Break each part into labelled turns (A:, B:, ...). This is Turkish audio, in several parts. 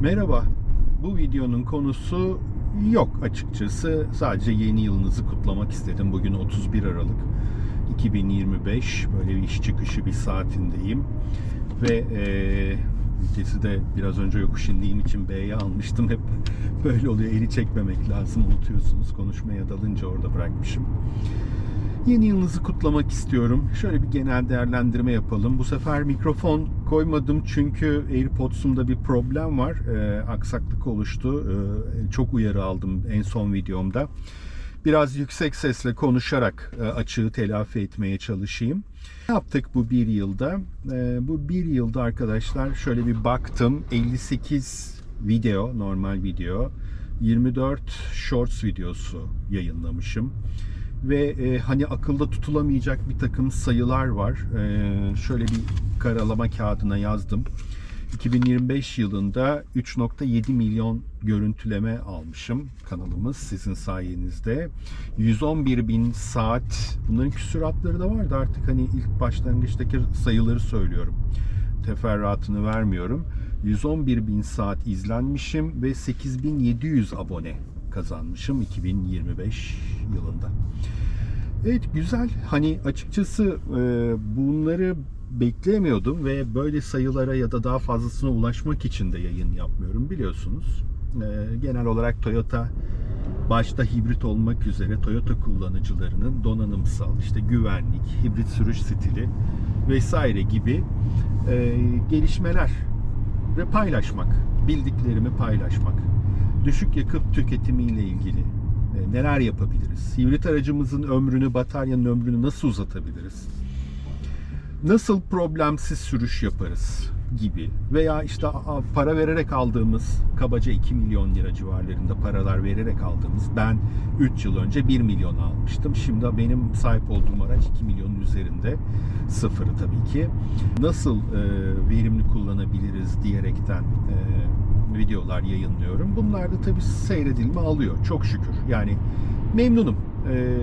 A: Merhaba. Bu videonun konusu yok açıkçası. Sadece yeni yılınızı kutlamak istedim. Bugün 31 Aralık 2025. Böyle bir iş çıkışı bir saatindeyim. Ve eee vitesi de biraz önce yokuş indiğim için B'ye almıştım. Hep böyle oluyor. Eli çekmemek lazım. Unutuyorsunuz. Konuşmaya dalınca orada bırakmışım. Yeni yılınızı kutlamak istiyorum. Şöyle bir genel değerlendirme yapalım. Bu sefer mikrofon koymadım çünkü AirPods'umda bir problem var. Ee, aksaklık oluştu. Ee, çok uyarı aldım en son videomda. Biraz yüksek sesle konuşarak e, açığı telafi etmeye çalışayım. Ne yaptık bu bir yılda? Ee, bu bir yılda arkadaşlar şöyle bir baktım. 58 video, normal video. 24 shorts videosu yayınlamışım ve e, hani akılda tutulamayacak bir takım sayılar var. E, şöyle bir karalama kağıdına yazdım. 2025 yılında 3.7 milyon görüntüleme almışım kanalımız sizin sayenizde. 111 bin saat bunların küsuratları da vardı artık hani ilk başlangıçtaki sayıları söylüyorum. Teferruatını vermiyorum. 111 bin saat izlenmişim ve 8700 abone kazanmışım 2025 yılında. Evet güzel. Hani açıkçası e, bunları beklemiyordum ve böyle sayılara ya da daha fazlasına ulaşmak için de yayın yapmıyorum biliyorsunuz. E, genel olarak Toyota başta hibrit olmak üzere Toyota kullanıcılarının donanımsal, işte güvenlik, hibrit sürüş stili vesaire gibi e, gelişmeler ve paylaşmak, bildiklerimi paylaşmak düşük yakıt tüketimiyle ilgili e, neler yapabiliriz? Hibrit aracımızın ömrünü, bataryanın ömrünü nasıl uzatabiliriz? Nasıl problemsiz sürüş yaparız gibi veya işte para vererek aldığımız kabaca 2 milyon lira civarlarında paralar vererek aldığımız ben 3 yıl önce 1 milyon almıştım. Şimdi benim sahip olduğum araç 2 milyonun üzerinde sıfırı tabii ki. Nasıl e, verimli kullanabiliriz diyerekten e, videolar yayınlıyorum. Bunlar da tabii seyredilme alıyor. Çok şükür. Yani memnunum. Ee,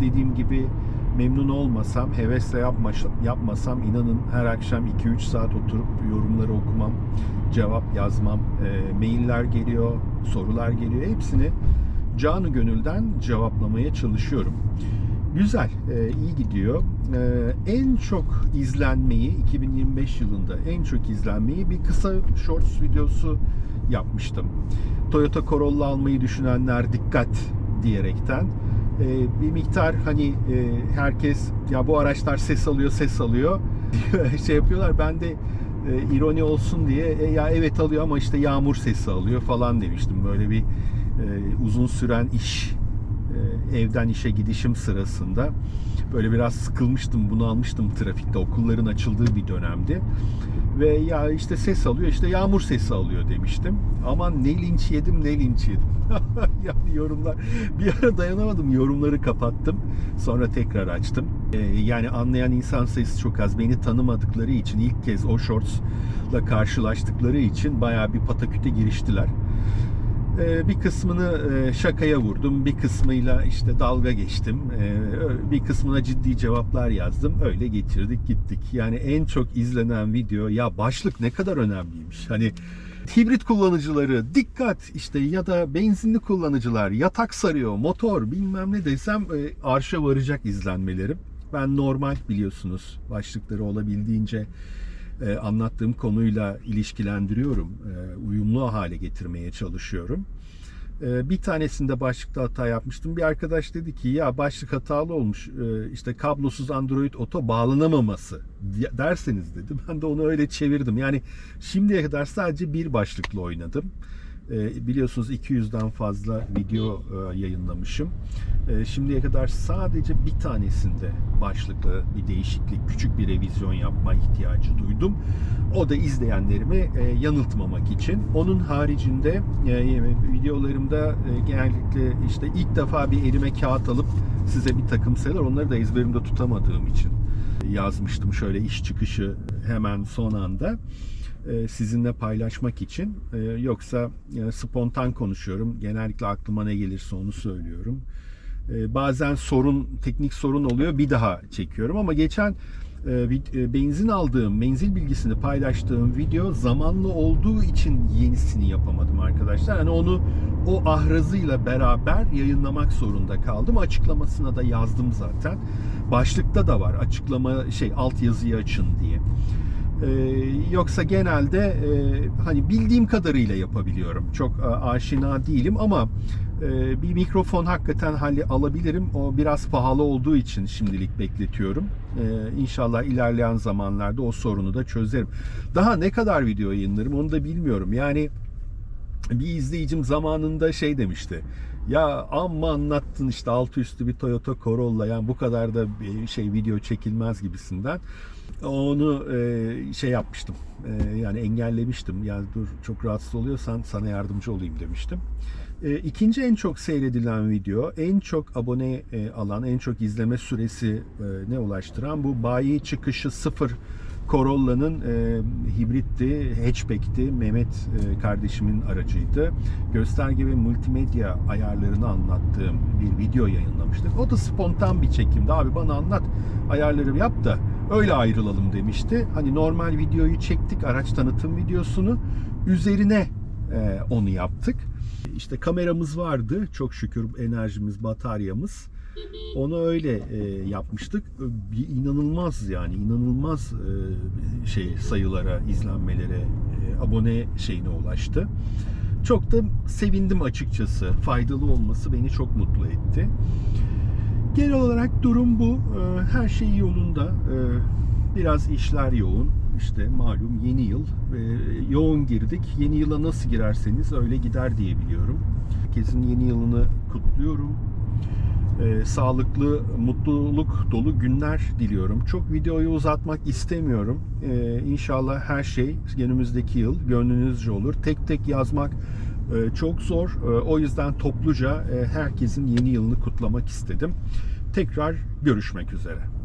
A: dediğim gibi memnun olmasam, hevesle yapmasam, yapmasam inanın her akşam 2-3 saat oturup yorumları okumam, cevap yazmam, e, mailler geliyor, sorular geliyor. Hepsini canı gönülden cevaplamaya çalışıyorum. Güzel, e, iyi gidiyor. E, en çok izlenmeyi 2025 yılında en çok izlenmeyi bir kısa shorts videosu yapmıştım. Toyota Corolla almayı düşünenler dikkat diyerekten e, bir miktar hani e, herkes ya bu araçlar ses alıyor ses alıyor şey yapıyorlar. Ben de e, ironi olsun diye e, ya evet alıyor ama işte yağmur sesi alıyor falan demiştim. Böyle bir e, uzun süren iş evden işe gidişim sırasında böyle biraz sıkılmıştım, bunu almıştım trafikte. Okulların açıldığı bir dönemdi. Ve ya işte ses alıyor, işte yağmur sesi alıyor demiştim. Aman ne linç yedim, ne linç yedim. yani yorumlar bir ara dayanamadım, yorumları kapattım. Sonra tekrar açtım. E, yani anlayan insan sayısı çok az. Beni tanımadıkları için ilk kez o shorts'la karşılaştıkları için bayağı bir pataküte giriştiler. Ee, bir kısmını e, şakaya vurdum, bir kısmıyla işte dalga geçtim, Ee, bir kısmına ciddi cevaplar yazdım. Öyle getirdik gittik. Yani en çok izlenen video ya başlık ne kadar önemliymiş. Hani hibrit kullanıcıları dikkat işte ya da benzinli kullanıcılar yatak sarıyor, motor bilmem ne desem e, arşa varacak izlenmelerim. Ben normal biliyorsunuz başlıkları olabildiğince e, anlattığım konuyla ilişkilendiriyorum. E, uyumlu hale getirmeye çalışıyorum. E, bir tanesinde başlıkta hata yapmıştım. Bir arkadaş dedi ki ya başlık hatalı olmuş. E, işte kablosuz Android Auto bağlanamaması derseniz dedi. Ben de onu öyle çevirdim. Yani şimdiye kadar sadece bir başlıkla oynadım. E, biliyorsunuz 200'den fazla video e, yayınlamışım. E, şimdiye kadar sadece bir tanesinde başlıklı bir değişiklik, küçük bir revizyon yapma ihtiyacı duydum. O da izleyenlerimi e, yanıltmamak için. Onun haricinde e, videolarımda genellikle işte ilk defa bir elime kağıt alıp size bir takım sayılar onları da ezberimde tutamadığım için yazmıştım şöyle iş çıkışı hemen son anda e, sizinle paylaşmak için. E, Yoksa e, spontan konuşuyorum. Genellikle aklıma ne gelirse onu söylüyorum. E, Bazen sorun, teknik sorun oluyor. Bir daha çekiyorum ama geçen benzin aldığım, menzil bilgisini paylaştığım video zamanlı olduğu için yenisini yapamadım arkadaşlar. Hani onu o ahrazıyla beraber yayınlamak zorunda kaldım. Açıklamasına da yazdım zaten. Başlıkta da var açıklama şey alt yazıyı açın diye. Ee, yoksa genelde e, hani bildiğim kadarıyla yapabiliyorum. Çok e, aşina değilim ama e, bir mikrofon hakikaten hali alabilirim. O biraz pahalı olduğu için şimdilik bekletiyorum. Ee, inşallah ilerleyen zamanlarda o sorunu da çözerim. Daha ne kadar video yayınlarım onu da bilmiyorum. Yani bir izleyicim zamanında şey demişti. Ya amma anlattın işte altı üstü bir Toyota Corolla yani bu kadar da şey video çekilmez gibisinden. Onu e, şey yapmıştım. E, yani engellemiştim. Yani dur çok rahatsız oluyorsan sana yardımcı olayım demiştim. E, ikinci en çok seyredilen video, en çok abone e, alan, en çok izleme süresi e, ne ulaştıran bu bayi çıkışı sıfır Corolla'nın e, hibritti, hatchback'ti. Mehmet e, kardeşimin aracıydı. Gösterge ve multimedya ayarlarını anlattığım bir video yayınlamıştık. O da spontan bir çekimdi. Abi bana anlat, ayarları yap da öyle ayrılalım demişti. Hani normal videoyu çektik, araç tanıtım videosunu. Üzerine e, onu yaptık. İşte kameramız vardı. Çok şükür enerjimiz, bataryamız. Onu öyle e, yapmıştık. Bir inanılmaz yani inanılmaz e, şey sayılara, izlenmelere, e, abone şeyine ulaştı. Çok da sevindim açıkçası. Faydalı olması beni çok mutlu etti. Genel olarak durum bu. E, her şey yolunda. E, biraz işler yoğun. İşte malum yeni yıl. E, yoğun girdik. Yeni yıla nasıl girerseniz öyle gider diye biliyorum. Herkesin yeni yılını kutluyorum e, sağlıklı, mutluluk dolu günler diliyorum. Çok videoyu uzatmak istemiyorum. E, inşallah her şey önümüzdeki yıl gönlünüzce olur. Tek tek yazmak e, çok zor. E, o yüzden topluca e, herkesin yeni yılını kutlamak istedim. Tekrar görüşmek üzere.